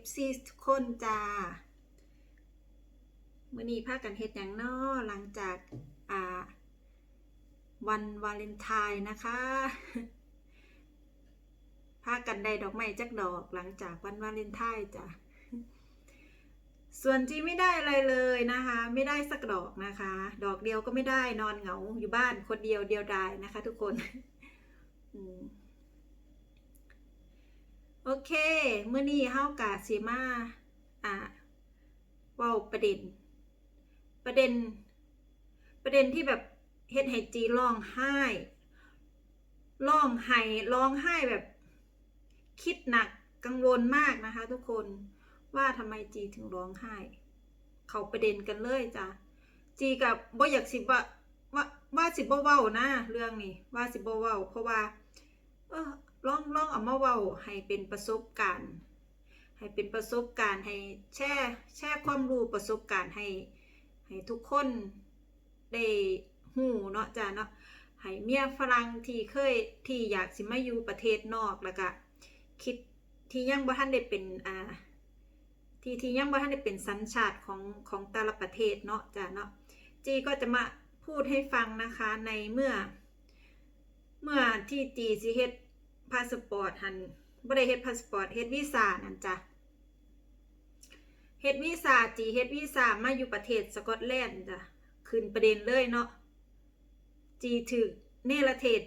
FC ทุกคนจ้ามื่อนี้พากันเฮ็ดอย่างนอหลังจากอ่าวันวาเลนไทน์นะคะพากันได้ดอกไม้จักดอกหลังจากวันวาเลนไทน์จ้ะส่วนจีไม่ได้อะไรเลยนะคะ ไม่ได้สักดอกนะคะ ดอกเดียวก็ไม่ได้นอนเหงาอยู่บ้านคนเดียวเดียวดายนะคะ ทุกคน อืม โอเคเมื่อนี้เฮากะสีมาอ่าเว้าประเด็น ประเด็น ประเด็นที่แบบเฮ็ดให้จีร้องไห้ร้องไห้ร้องไห้แบบ คิดหนักกังวลมากนะคะ ทุกคนว่าทำไมจีถึงร้องไห้ เขาประเด็นกันเลยจ้ะจีกับบ่อยากสิว่าว่าว่าสิบ่เว้านะเรื่องนี้ว่าสิบ่เว้าเพราะว่า เออ ลองลองเอามาเว้าให้เป็นประสบการณ์ ให้เป็นประสบการณ์ให้แชร์แชร์ความรู้ประสบการณ์ให้ให้ทุกคนได้หูเนาะจ้ะเนาะให้เมียฝรั่งที่เคยที่อยากสิมาอยู่ประเทศนอกแล้วก็คิดที่ยังบ่ทันได้เป็นอ่าที่ที่ยังบ่ทันได้เป็นสัญชาติของของแต่ละประเทศเนาะจ้ะเนาะจีก็จะมาพูดให้ฟังนะคะในเมื่อ เมื่อที่จีสิเฮ็ด พาสปอร์ตหันบ่ได้เฮ็ดพาสปอร์ตเฮ็ดวีซ่านั่นจ้ะเฮ็ดวีซ่าจีเฮ็ดวีซ่ามาอยู่ประเทศสกอตแลนด์จ้ะขึ้นประเด็นเลยเนาะจีถูกเนรเทศ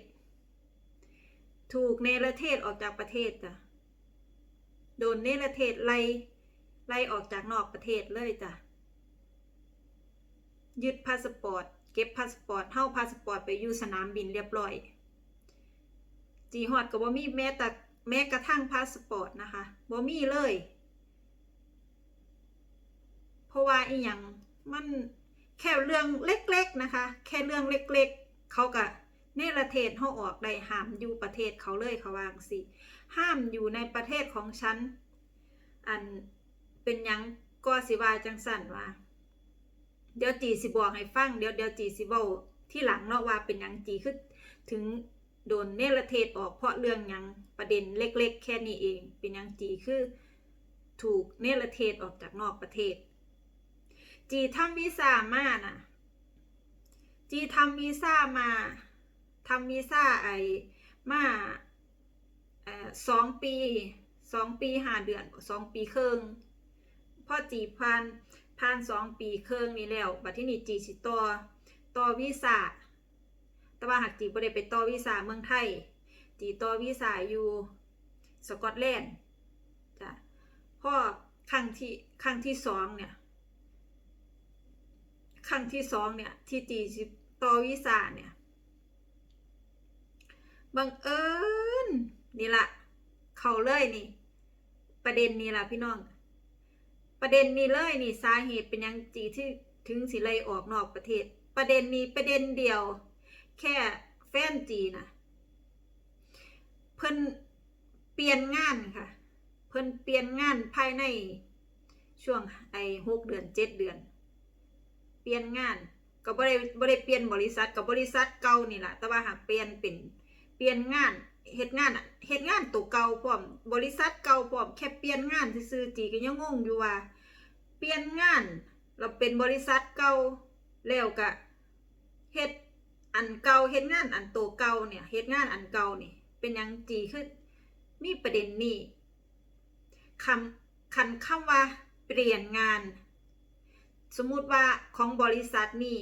ถูกเนรเทศออกจากประเทศจ้ะโดนเนรเทศไล่ไล่ออกจากนอกประเทศเลยจ้ะยึดพาสปอร์ตเก็บพาสปอร์ตเท่าพาสปอร์ตไปอยู่สนามบินเรียบร้อย จีฮอดก็บ่มีแม้แต่แม้กระทั่งพาสปอร์ตนะคะบ่มีเลย เพราะว่าอีหยังมันแค่เรื่องเล็กๆนะคะ แค่เรื่องเล็กๆ เขาก็เนรเทศเขาออกได้ห้ามอยู่ประเทศเขาเลยเขาวาจั่งสิห้ามอยู่ในประเทศของฉัน อันเป็นยังก็สิวาจังสั่นว่า เดี๋ยวจีสิบอกให้ฟัง เดี๋ยวเดี๋ยวจีสิเว้าที่หลังเนาะว่าเป็นยังจีคือถึง โดนเนรเทศออกเพราะเรื่องยังประเด็นเล็ก ๆ แค่นี้เอง เป็นยังจีคือถูกเนรเทศออกจากนอกประเทศ จีทำวีซ่ามาน่ะ จีทำวีซ่ามาทำวีซ่าไอมาเออสองปีสองปีห้าเดือนสองปีครึ่งพอจีผ่านผ่านสองปีครึ่งนี้แล้วบัดที่นี่จีสิต่อต่อวีซ่า แต่ว่าหากจีบ่ได้ไปต่อวีซ่าเมืองไทย จีต่อวีซ่าอยู่สกอตแลนด์จ้ะพ่อครั้งที่ครั้งที่สองเนี่ยครั้งที่สองเนี่ยที่จีต่อวีซ่าเนี่ยบังเอิญนี่ละเขาเลยนี่ ประเด็นนี้ละพี่น้อง ประเด็นนี้เลยนี่สาเหตุเป็นยังจีที่ถึงสิไลออกนอกประเทศ ประเด็นนี้ประเด็นเดียว แค่แฟนจีนะเพิ่นเปลี่ยนงานค่ะ เพิ่นเปลี่ยนงานภายในช่วงไอ้หกเดือนเจ็ดเดือน เปลี่ยนงานก็บ่ได้บ่ได้เปลี่ยนบริษัทกับบริษัทเก่านี่แหละแต่ว่าหากเปลี่ยนเป็นเปลี่ยนงานเฮ็ดงานอะเฮ็ดงานตัวเก่าพร้อมบริษัทเก่าพร้อมแค่เปลี่ยนงานซื่อจีก็ยังงงอยู่ว่า เปลี่ยนงานเราเป็นบริษัทเก่าแล้วก็เฮ็ด อันเก่าเฮ็ดงานอันโตเก่าเนี่ยเฮ็ดงานอันเก่านี่ เป็นยังจีคือมีประเด็นนี้คำคันคำว่าเปลี่ยนงาน สมมุติว่าของบริษัทนี่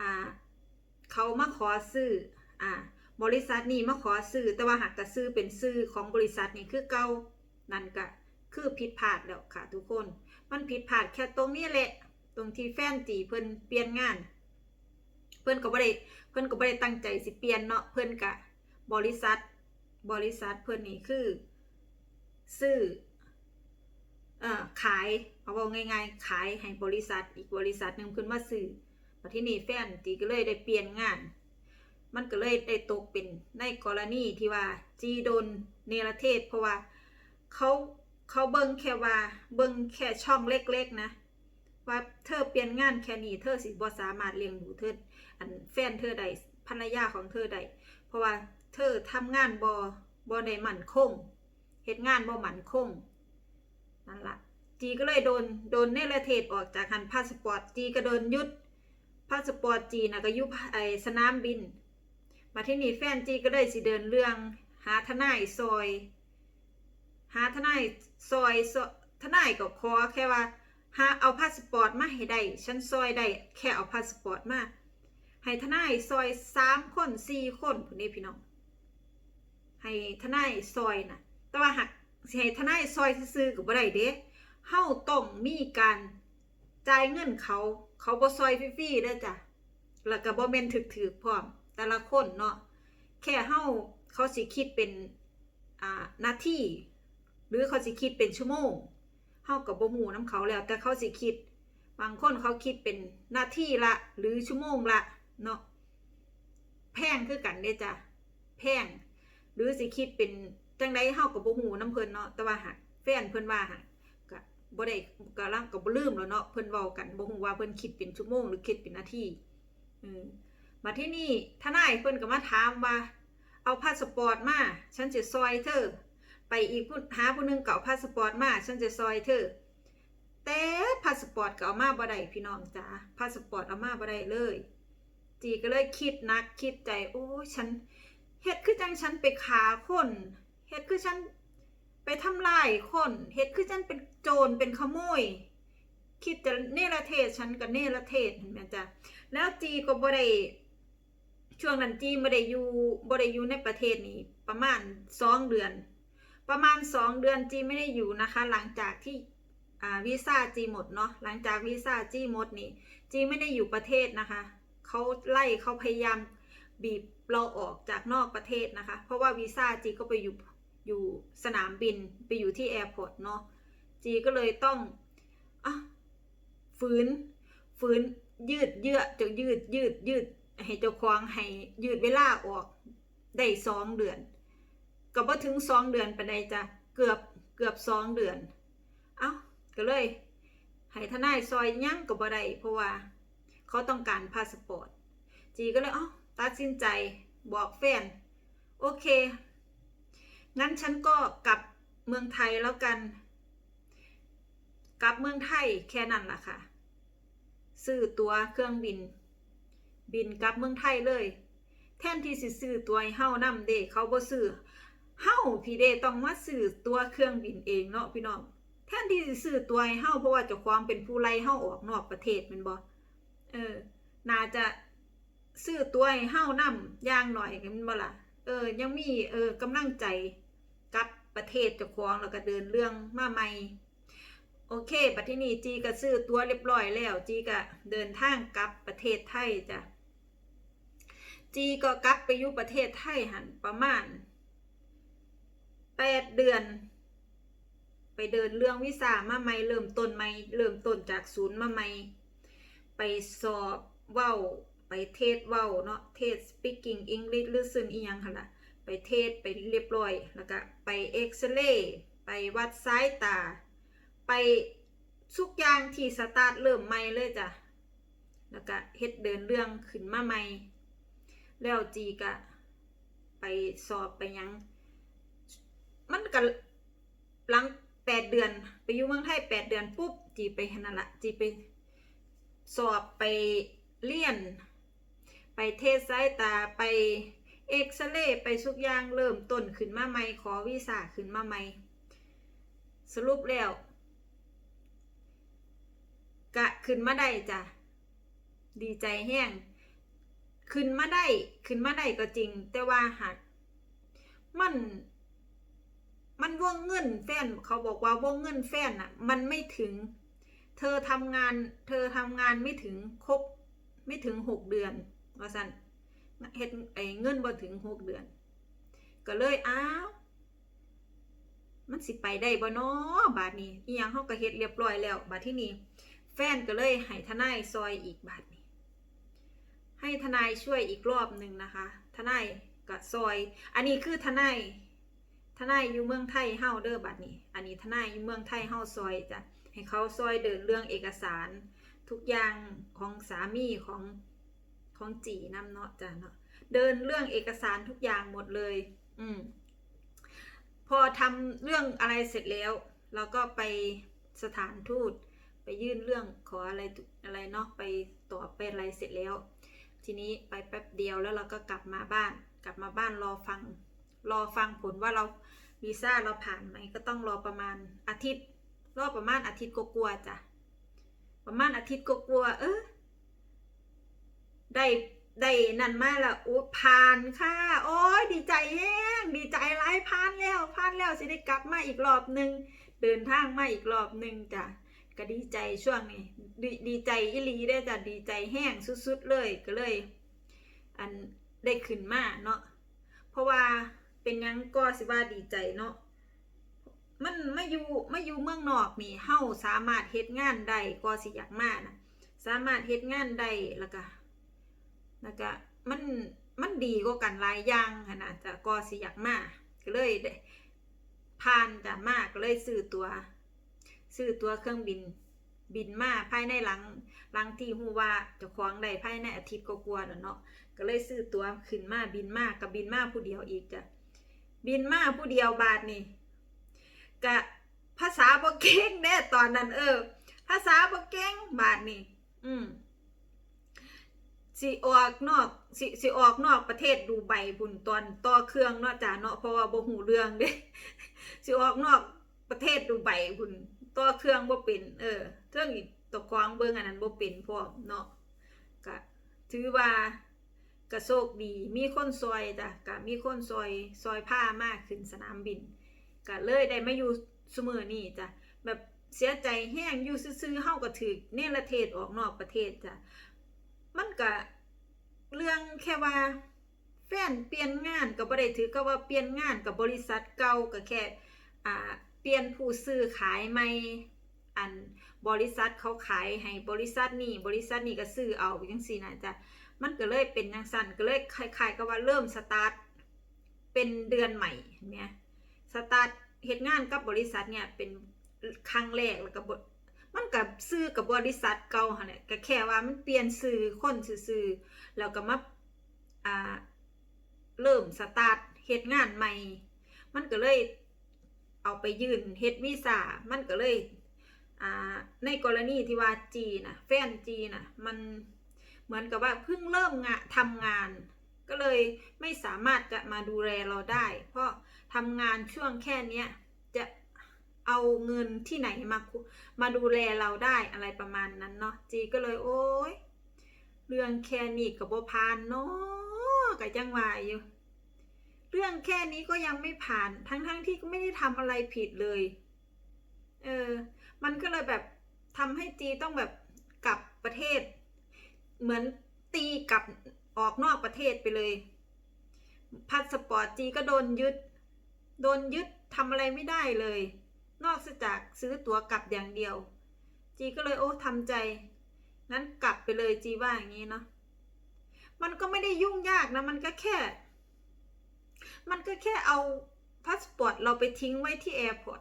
อ่าเขามาขอซื้ออ่าบริษัทนี่มาขอซื้อแต่ว่าหากจะซื้อเป็นซื้อของบริษัทนี่คือเก่านั่นก็คือผิดพลาดแล้วค่ะทุกคน มันผิดพลาดแค่ตรงนี้แหละ ตรงที่แฟนจีเพิ่นเปลี่ยนงาน เพิ่อนก็บ่ได้เพิ่อนก็บ่ได้ตั้งใจสิเปลี่ยนเนาะเพิ่อนก็บริษัท บริษัทเพิ่อนนี่คือซื้อเอ่อขายเอาว่าง่ายๆขายให้บริษัทอีกบริษัทหนึ่งขึ้นมาซื้อมาที่นี่แฟนจีก็เลยได้เปลี่ยนงาน มันก็เลยได้ตกเป็นในกรณีที่ว่าจีโดนเนรเทศ เพราะว่าเขาเขาเบิ่งแค่ว่าเบิ่งแค่ช่องเล็กๆนะ ว่าเธอเปลี่ยนงานแค่นี้เธอสิบ่สามารถเลี้ยงดูเธอ อันแฟนเธอใดภรรยาของเธอใดเพราะว่าเธอทำงานบ่บ่ได้มั่นคงเฮ็ดงานบ่มั่นคงนั่นละจีก็เลยโดนโดนเนรเทศออกจากหันพาสปอร์ตจีก็โดนยุดพาสปอร์ตจีนะก็ยุบไอสนามบิน มาที่นี่แฟนจีก็เลยสิเดินเรื่องหาทนายซอย หาทนายซอยทนายก็ขอแค่ว่าหาเอาพาสปอร์ตมาให้ได้ฉันซอยได้แค่เอาพาสปอร์ตมา ให้ทนายซอยสามคนสี่คนคนนี้พี่น้องให้ทนายซอยนะแต่ว่าหักให้ทนายซอยซื้อกับบ่ได้เด้เฮาต้องมีการจ่ายเงินเขา เขาบ่ซอยฟรีๆเด้อจ้ะแล้วก็บ่แม่นถึกๆพร้อม แต่ละคนเนาะแค่เฮาเขาสิคิดเป็นอ่านาทีหรือเขาสิคิดเป็นชั่วโมงเฮากับบ่ฮู้นํเขาแล้ว แต่เขาสิคิด บางคนเขาคิดเป็นนาทีละ หรือชั่วโมงละ เนาะแพงคือกันเด้จ้ะแพงหรือสิคิดเป็นจังไดเฮากับบ่ฮู้นํเพิ่นเนาะแต่ว่าหักแฟนเพิ่นว่าหักก็บ่ได้ก็ลังก็บ่ลืมแล้วเนาะเพิ่นเว้ากันบ่ฮู้ว่าเพิ่นคิดเป็นชั่วโมงหรือคิดเป็นนาทีอืมมาที่นี่ทนายเพิ่นก็มาถามว่า เอาพาสปอร์ตมาฉันจะซอยเธอไปอีกหาผู้หนึงก็เอาพาสปอร์ตมาฉันจะซอยเธอแต่พาสปอร์ตก็เอามาบ่ได้พี่น้องจ๋าพาสปอร์ตเอามาบ่ได้เลย จีก็เลยคิดนักคิดใจโอ้ฉันเฮ็ดคือจังฉันไปขาคนเฮ็ดคือฉันไปทำลายคนเฮ็ดคือฉันเป็นโจรเป็นขโมย คิดจะเนรเทศฉันก็เนรเทศเห็นไหมจ๊ะแล้วจีก็บ่ได้ช่วงนั้นจีบ่ได้อยู่บ่ได้อยู่ในประเทศนี้ประมาณสองเดือน ประมาณสองเดือนจีไม่ได้อยู่นะคะ หลังจากที่วีซ่าจีหมดเนาะหลังจากวีซ่าจีหมดนี่จีไม่ได้อยู่ประเทศนะคะ เขาไล่เขาพยายามบีบเราออกจากนอกประเทศนะคะ เพราะว่าวีซ่าจีก็ไปอยู่อยู่สนามบินไปอยู่ที่แอร์พอร์ตเนาะจีก็เลยต้องอะฝืนฝืนยืดเยื้อจะยืดยืดยืดให้เจ้าของให้ยืดเวลาออกได้สองเดือน ก็บ่ถึงสองเดือนไปไดจะเกือบเกือบสองเดือน เอ้าก็เลยให้ทนายซอยยั่งก็บ่ได้เพราะว่า เขาต้องการพาสปอร์ตจีก็เลยอ้าตัดสินใจบอกแฟน โอเค งั้นฉันก็กลับเมืองไทยแล้วกัน กลับเมืองไทยแค่นั้นล่ะค่ะ ซื้อตัวเครื่องบิน บินกลับเมืองไทยเลย แทนที่สิซื้อตัวให้เฮานำเด้เขาบ่ซื้อเฮาพี่เด้ต้องมาซื้อตัวเครื่องบินเองเนาะพี่น้องแทนที่สิซื้อตัวให้เฮาเพราะว่าเจ้าของเป็นผู้ไล่เฮาออกนอกประเทศม่นบ่ เออ น่าจะซื้อตัวให้เฮานำอย่างหน่อยกันบ่ล่ะ เออ ยังมีเออกำลังใจกับประเทศเจ้าของแล้วก็เดินเรื่องมาใหม่ โอเคปัที่นี้จีก็ซื้อตัวเรียบร้อยแล้ว จีก็เดินทางกลับประเทศไทยจ้ะ จีก็กลับไปอยู่ประเทศไทยหันประมาณแปดเดือน ไปเดินเรื่องวิสามาใหม่เริ่มต้นใหม่เริ่มต้นจากศูนย์มาใหม่ ไปสอบเว้า ไปเทศเว้าเนาะเทศ speaking English หรือซึ่งอีหยังค่ะล่ะไปเทศไปเรียบร้อย แล้วก็ไปเอ็กซเรย์ไปวัดสายตา ไปทุกอย่างที่สตาร์ทเริ่มใหม่เลยจ้ะแล้วก็เฮ็ดเดินเรื่องขึ้นมาใหม่ แล้วจีก็ไปสอบไปยัง มันก็หลังแปดเดือน ไปอยู่เมืองไทยแปดเดือนปุ๊บจีไปนั่นละจีไป สอบไปเรียน ไปเทสายตาไปเอ็กซเรย์ไปทุกอย่างเริ่มต้นขึ้นมาใหม่ขอวีซ่าขึ้นมาใหม่สรุปแล้ว กะขึ้นมาได้จ้ะดีใจแห้งขึ้นมาได้ขึ้นมาได้ก็จริง แต่ว่าหักมันมันวงเงินแฟนเขาบอกว่าวงเงินแฟนอะมันไม่ถึง เธอทำงานเธอทำงานไม่ถึงครบไม่ถึงหกเดือนว่าสันเฮ็ดไอ้เงินบ่ถึงหกเดือน ก็เลยอ้าวมันสิไปได้บ่เน้อบาทนี้อีหยังเฮาก็เฮ็ดเรียบร้อยแล้ว บาทที่นี้แฟนก็เลยให้ทนายซอยอีกบาทนี้ ให้ทนายช่วยอีกรอบหนึ่งนะคะ ทนายก็ซอย อันนี้คือทนายทนายอยู่เมืองไทยเฮาเด้อบัดนี้ อันนี้ทนายอยู่เมืองไทยเฮาซอยจ้ะ ให้เขาซอยเดินเรื่องเอกสาร ทุกอย่างของสามีของของจีนำเนาะจ้ะเนาะเดินเรื่องเอกสารทุกอย่างหมดเลย อืมพอทำเรื่องอะไรเสร็จแล้วแล้วก็ไปสถานทูต ไปยื่นเรื่องขออะไรอะไรเนาะไปต่อไปอะไรเสร็จแล้ว ทีนี้ไปแป๊บเดียวแล้วเราก็กลับมาบ้าน กลับมาบ้านรอฟัง รอฟังผลว่าเราวีซ่าเราผ่านไหมก็ต้องรอประมาณอาทิตย์ รอบประมาณอาทิตย์ก็กลัวาๆจ้ะ ประมาณอาทิตย์ก็กลัวาๆเออได้ได้นั่นมาละอุยผ่านค่ะ โอ้ยดีใจแย่งดีใจร้ายผ่านแล้วผ่านแล้วสิได้กลับมาอีกรอบหนึ่งเดินทางมาอีกรอบหนึ่งจ้ะก็ดีใจช่วงนี้ดดีใจอีหลีได้จ้ะดีใจแห้งสุดๆเลยก็เลย อันได้ขึ้นมาเนาะเพราะว่าเป็นยังก็สิว่าดีใจเนาะ มันไม่อยู่ไม่อยู่เมืองนอกนี่เฮาสามารถเฮ็ดงานได้ก็สิอยากมานะสามารถเฮ็ดงานได้แล้วก็แล้วก็มันมันดีกว่ากันหลายอย่างหั้นนะจะก็สิอยากมาก็เลยผ่านจะมาก็เลยซื้อตัวซื้อตัวเครื่องบินบินมาภายในหลังหลังที่ฮู้ว่าจะคว้างได้ภายในอาทิตย์ก็กลัวาๆแล้วเนาะก็เลยซื้อตัวขึ้นมาบินมากับบินมาผู้เดียวอีกจ้ะบินมาผู้เดียวบาทนี่ กะภาษาบ่เก่งแน่ตอนนั้น เออ ภาษาบ่เก่งบาทนี่อืมสิออกนอกสิสิออกนอกประเทศดูใบพุ่นตอนต่อเครื่องเนาะจ้ะเนาะเพราะว่าบ่หูเรื่องเด้สิออกนอกประเทศดูใบพุ่นต่อเครื่องบ่เป็นเออเครื่องอีกตกกวางเบิ่งอันนั้นบ่เป็นพร้อมเนาะก็ถือว่าก็โชคดีมีคนซอยจ้ะก็มีคนซอยซอยผ้ามากขึ้นสนามบิน ก็เลยได้มาอยู่ซุมื้อนี้จ้ะแบบเสียใจแห้งอยู่ซื่อๆเฮาก็ถึกเนรเทศออกนอกประเทศจ้ะมันก็เรื่องแค่ว่าแฟนเปลี่ยนงานก็บ่ได้ถือก็ว่าเปลี่ยนงานกับบริษัทเก่าก็แค่อ่าเปลี่ยนผู้ซื้อขายใหม่อันบริษัทเขาขายให้บริษัทนี้บริษัทนี้ก็ซื้อเอาจังซี่นะจ๊ะมันก็เลยเป็นจังซั่นก็เลยคล้ายๆกับว่าเริ่มสตาร์ทเป็นเดือนใหม่เนี่ย สตาร์ทเฮ็ดงานกับบริษัทเนี่ยเป็นครั้งแรกแล้วก็บมันกับซื้อกับบริษัทเก่าหั่นแหละก็แค่ว่ามันเปลี่ยนซื้อคนซื่อแล้วก็มาอ่าเริ่มสตาร์ทเฮ็ดงานใหม่ มันก็เลยเอาไปยื่นเฮ็ดวีซ่ามันก็เลยอ่าในกรณีที่ว่าจีนะแฟนจีนะมันเหมือนกับว่าเพิ่งเริ่มงานทำงาน ก็เลยไม่สามารถจะมาดูแลเราได้ เพราะทำงานช่วงแค่เนี้ยจะเอาเงินที่ไหนมามาดูแลเราได้อะไรประมาณนั้นเนาะจีก็เลยโอ้ยเรื่องแค่นี้กับโบพานเนาะกับจังหวะอยู่เรื่องแค่นี้ก็ยังไม่ผ่านทั้งๆทที่ก็ไม่ได้ทำอะไรผิดเลย เออ มันก็เลยแบบทำให้จีต้องแบบกลับประเทศ เหมือนตีกับ ออกนอกประเทศไปเลยพาสปอร์ตจีก็โดนยึด โดนยึดทำอะไรไม่ได้เลย นอกจากซื้อตั๋วกลับอย่างเดียว จีก็เลยโอ้ทำใจ นั้นกลับไปเลยจีว่าอย่างนี้เนาะมันก็ไม่ได้ยุ่งยากนะ มันก็แค่ มันก็แค่เอาพาสปอร์ตเราไปทิ้งไว้ที่แอร์พอร์ต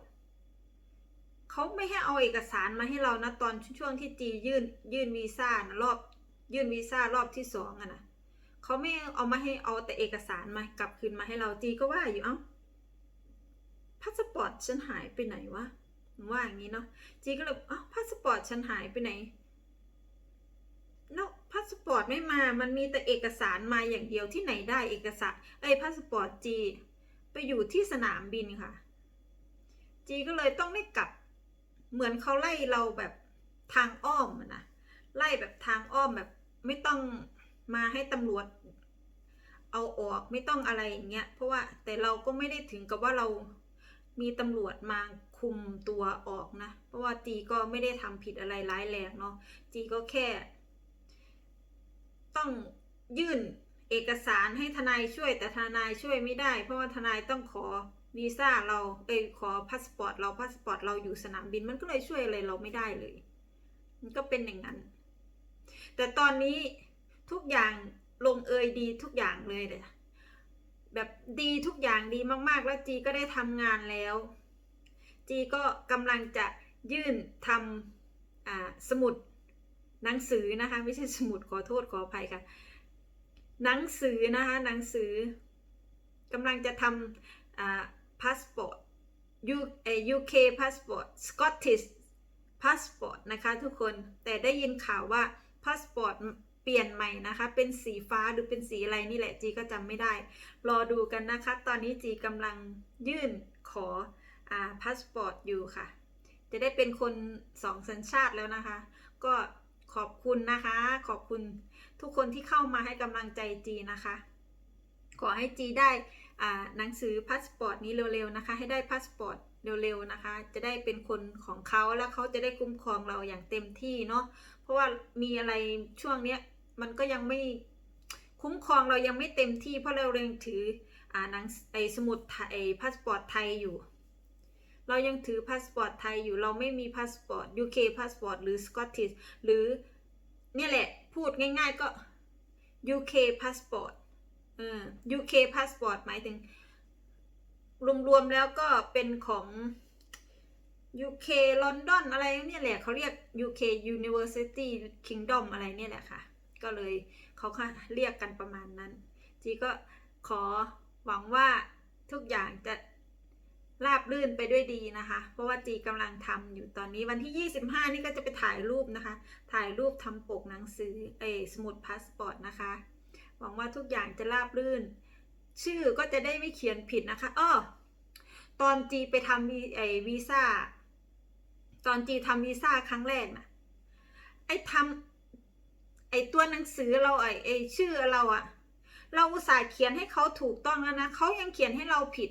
เขาไม่ให้เอาเอกสารมาให้เรานะตอนช่วงที่จียื่นยื่นวีซ่านะรอบยื่นวีซ่ารอบที่สองอะนะ เขาไม่เอามาให้เอาแต่เอกสารมากลับคืนมาให้เราจีก็ว่าอยู่เอ้าพาสปอร์ตฉันหายไปไหนวะว่าอย่างนี้เนาะจีก็เลยเอ้าพาสปอร์ตฉันหายไปไหนแล้วพาสปอร์ตไม่มา มันมีแต่เอกสารมาอย่างเดียวที่ไหนได้เอกสารไอ้พาสปอร์ตจีไปอยู่ที่สนามบินค่ะ จีก็เลยต้องได้กลับ เหมือนเขาไล่เราแบบทางอ้อมนะไล่แบบทางอ้อมแบบไม่ต้อง มาให้ตำรวจเอาออกไม่ต้องอะไรอย่างเงี้ยเพราะว่าแต่เราก็ไม่ได้ถึงกับว่าเรามีตำรวจมาคุมตัวออกนะ เพราะว่าจีก็ไม่ได้ทำผิดอะไรร้ายแรงเนาะจีก็แค่ ต้องยื่นเอกสารให้ทนายช่วยแต่ทนายช่วยไม่ได้ เพราะว่าทนายต้องขอวีซ่าเราไปขอพาสปอร์ตเราพาสปอร์ตเราอยู่สนามบินมันก็เลยช่วยอะไรเราไม่ได้เลย มันก็เป็นอย่างนั้น แต่ตอนนี้ ทุกอย่างลงเอยดีทุกอย่างเลยเลยแบบดีทุกอย่างดีมากๆ แล้วจีก็ได้ทำงานแล้ว จีก็กำลังจะยื่นทำสมุดหนังสือนะคะไม่ใช่สมุดขอโทษขออภัยค่ะหนังสือนะคะหนังสือกำลังจะทำอ่าพาสปอร์ต U เอ่อ UK passport Scottish passport นะคะทุกคนแต่ได้ยินข่าวว่า passport เป ปลี่ยนใหม่นะคะ เป็นสีฟ้าหรือเป็นสีอะไรนี่แหละจีก็จำไม่ได้ รอดูกันนะคะ ตอนนี้จีกำลังยื่นขออ่าพาสปอร์ตอยู่ค่ะ จะได้เป็นคนสองสัญชาติแล้วนะคะ ก็ขอบคุณนะคะ ขอบคุณทุกคนที่เข้ามาให้กำลังใจจีนะคะ ขอให้จีได้อ่าหนังสือพาสปอร์ตนี้เร็วๆนะคะ ให้ได้พาสปอร์ตเร็วๆนะคะ จะได้เป็นคนของเขาแล้วเขาจะได้คุ้มครองเราอย่างเต็มที่เนาะ เพราะว่ามีอะไรช่วงเนี้ย มันก็ยังไม่คุ้มครองเรายังไม่เต็มที่เพราะเราเรงถืออ่าหนังไอสมุดไทยไอพาสปอร์ตไทยอยู่ เรายังถือพาสปอร์ตไทยอยู่เราไม่มีพาสปอร์ต UK พาสปอร์ตหรือ Scottish หรือเนี่ยแหละพูดง่ายๆก็ UK พาสปอร์ตเออ UK พาสปอร์ตหมายถึง รวมๆแล้วก็เป็นของ UK ลอนดอนอะไรเนี่ยแหละเขาเรียก UK University Kingdom อะไรเนี่ยแหละค่ะ ก็เลยเขาค่ะเรียกกันประมาณนั้น จีก็ขอหวังว่าทุกอย่างจะราบรื่นไปด้วยดีนะคะ เพราะว่าจีกำลังทำอยู่ตอนนี้วันที่ 25 นี่ก็จะไปถ่ายรูปนะคะ ถ่ายรูปทำปกหนังสือเออสมุดพาสปอร์ตนะคะ หวังว่าทุกอย่างจะราบรื่น ชื่อก็จะได้ไม่เขียนผิดนะคะอ้อตอนจีไปทำวีไอวีซ่า ตอนจีทำวีซ่าครั้งแรกนะไอทำ ไอตัวหนังสือเราไอไอชื่อเราอะเราอุตส่าห์เขียนให้เขาถูกต้องแล้วนะเขายังเขียนให้เราผิด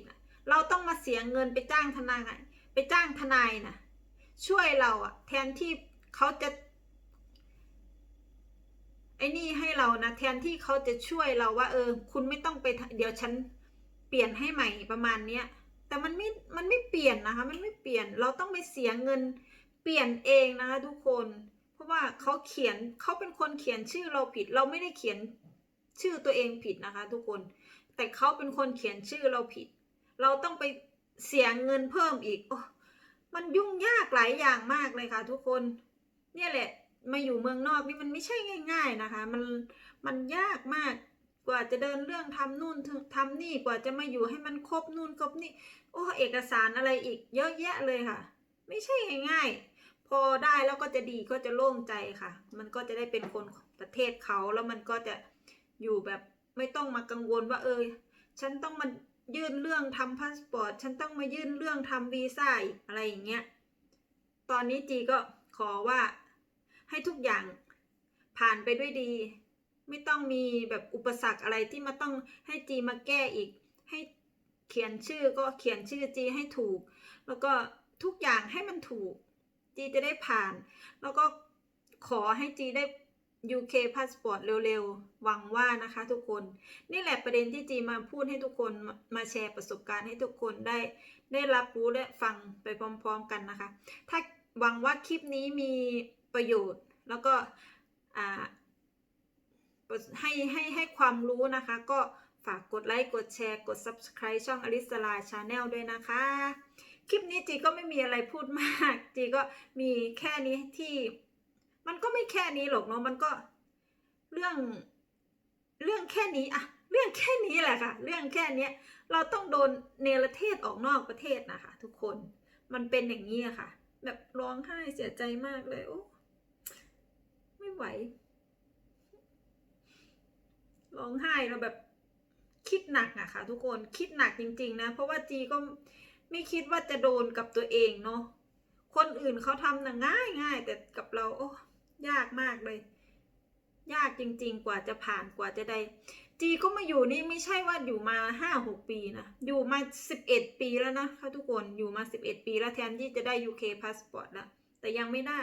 เราต้องมาเสียเงินไปจ้างทนายไปจ้างทนายนะช่วยเราอะแทนที่เขาจะไอ้นี่ให้เรานะแทนที่เขาจะช่วยเราว่า เออ คุณไม่ต้องไปเดี๋ยวฉันเปลี่ยนให้ใหม่ประมาณเนี้ยแต่มันไม่มันไม่เปลี่ยนนะคะ มันไม่เปลี่ยนเราต้องไปเสียเงินเปลี่ยนเองนะคะทุกคน ราะว่าเขาเขียนเขาเป็นคนเขียนชื่อเราผิด เราไม่ได้เขียนชื่อตัวเองผิดนะคะ ทุกคน แต่เขาเป็นคนเขียนชื่อเราผิด เราต้องไปเสียเงินเพิ่มอีกโอ้มันยุ่งยากหลายอย่างมากเลยค่ะ ทุกคน เนี่ยแหละ มาอยู่เมืองนอกนี่มันไม่ใช่ง่าย ๆนะคะ มันมันยากมากกว่าจะเดินเรื่องทำนู่นทำนี่กว่าจะมาอยู่ให้มันครบนู่นครบนี่โอ้เอกสารอะไรอีก เยอะแยะเลยค่ะ ไม่ใช่ง่ายๆ พอได้แล้วก็จะดีก็จะโล่งใจค่ะ มันก็จะได้เป็นคนประเทศเขาแล้วมันก็จะอยู่แบบไม่ต้องมากังวลว่า เออ ฉันต้องมายื่นเรื่องทำพาสปอร์ต ฉันต้องมายื่นเรื่องทำวีซ่าอีกอะไรอย่างเงี้ย ตอนนี้จีก็ขอว่าให้ทุกอย่างผ่านไปด้วยดี ไม่ต้องมีแบบอุปสรรคอะไรที่มาต้องให้จีมาแก้อีก ให้เขียนชื่อก็เขียนชื่อจีให้ถูก แล้วก็ทุกอย่างให้มันถูก จีจะได้ผ่าน แล้วก็ขอให้จีได้ UK passport เร็วๆ หวังว่านะคะทุกคน นี่แหละประเด็นที่จีมาพูดให้ทุกคนมามาแชร์ประสบการณ์ให้ทุกคนได้ ได้รับรู้และฟังไปพร้อมๆกันนะคะ ถ้าหวังว่าคลิปนี้มีประโยชน์แล้วก็อ่าให้ให้ให้ความรู้นะคะ ก็ฝากกดไลค์ กดแชร์ กด subscribe ช่องอลิสลาชาแนลด้วยนะคะ คลิปนี้จีก็ไม่มีอะไรพูดมาก จีก็มีแค่นี้ที่ มันก็ไม่แค่นี้หรอกเนาะมันก็เรื่องเรื่องแค่นี้อะเรื่องแค่นี้แหละค่ะ เรื่องแค่เนี้ยเราต้องโดนเนรเทศออกนอกประเทศนะคะ ทุกคนมันเป็นอย่างนี้อะค่ะ แบบร้องไห้เสียใจมากเลยโอ้ไม่ไหวร้องไห้เราแบบคิดหนักอะค่ะ ทุกคนคิดหนักจริง ๆ นะ เพราะว่าจีก็ ไม่คิดว่าจะโดนกับตัวเองเนาะคนอื่นเขาทำนะง่ายง่ายแต่กับเราโอ้ยากมากเลย ยากจริง ๆ กว่าจะผ่านกว่าจะได้ จีก็มาอยู่นี่ไม่ใช่ว่าอยู่มาห้าหกปีนะ อยู่มาสิบเอ็ดปีแล้วนะคะทุกคนอยู่มาสิบเอ็ดปีแล้วแทนที่จะได้ UK passport แล้วแต่ยังไม่ได้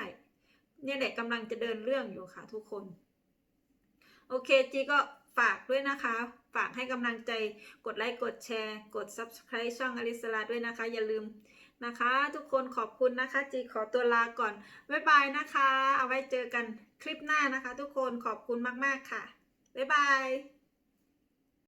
เนี่ยแหละกำลังจะเดินเรื่องอยู่ค่ะทุกคน โอเคจีก็ฝากด้วยนะคะ ฝากให้กำลังใจกดไลค์กดแชร์ กด subscribe ช่องอลิสลาด้วยนะคะ อย่าลืมนะคะ ทุกคนขอบคุณนะคะ จีขอตัวลาก่อน บ๊ายบายนะคะ เอาไว้เจอกันคลิปหน้านะคะ ทุกคนขอบคุณมาก ๆ ค่ะ บ๊ายบาย